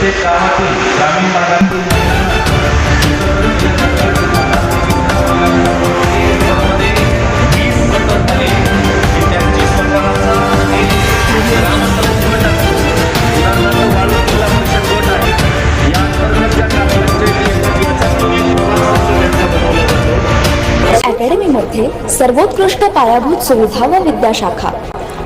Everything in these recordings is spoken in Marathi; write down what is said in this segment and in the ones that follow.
प्रत्येक गावातील ग्रामीण भागातील सर्वोत्कृष्ट पायाभूत सुविधा व विद्याशाखा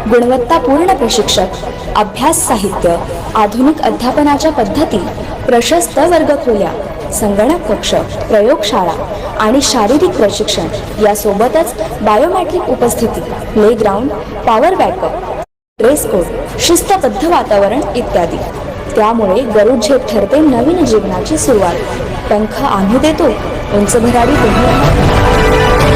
गुणवत्तापूर्ण प्रशिक्षक अभ्यास साहित्य आधुनिक अध्यापनाच्या पद्धती प्रशस्त वर्गखोल्या संगणक कक्ष प्रयोगशाळा आणि शारीरिक प्रशिक्षण यासोबतच बायोमॅट्रिक उपस्थिती playground power backup dress code शिस्तबद्ध वातावरण इत्यादी. त्यामुळे गरुड झेप ठरते नवीन जीवनाची सुरुवात. पंख आम्ही देतो. उंच भराडी तुम्ही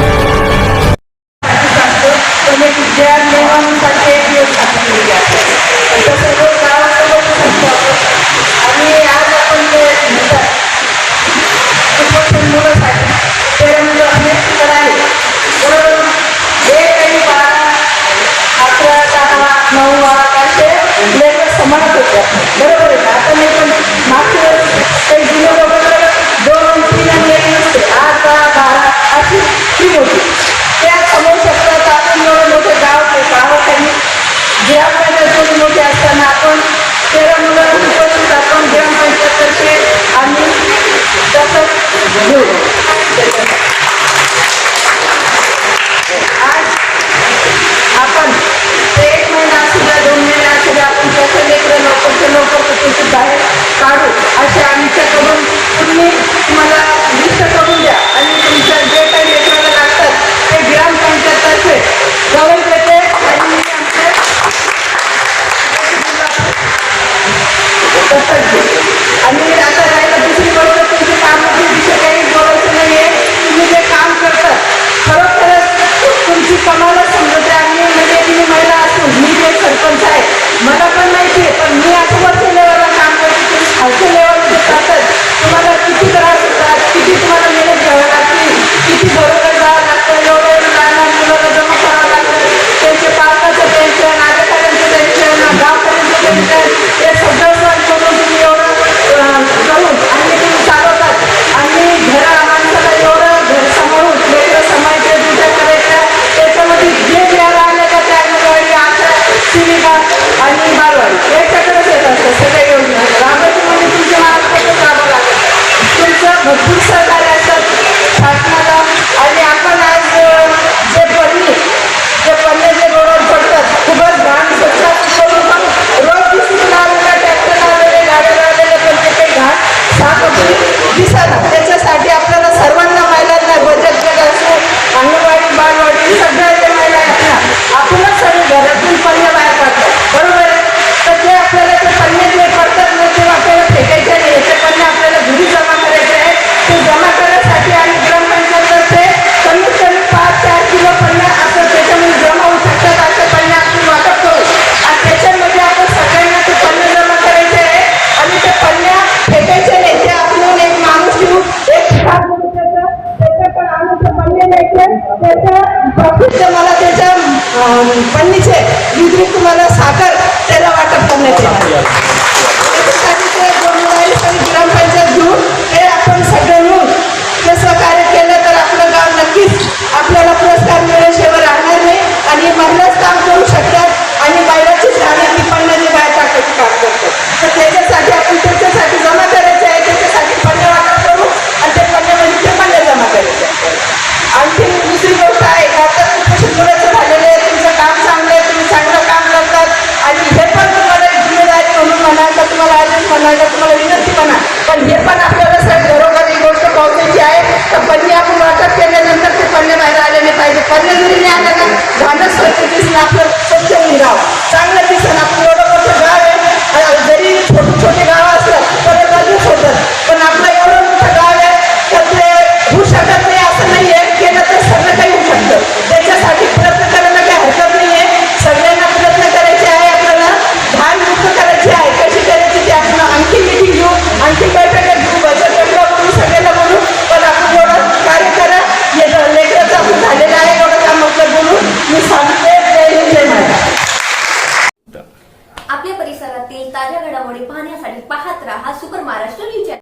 બરોબર આપણે પણ માગતી अशी लेवलची ताकद तुम्हाला किती मांडणीचे विद्युत तुम्हाला साखर त्याला वाटप करण्यात येणार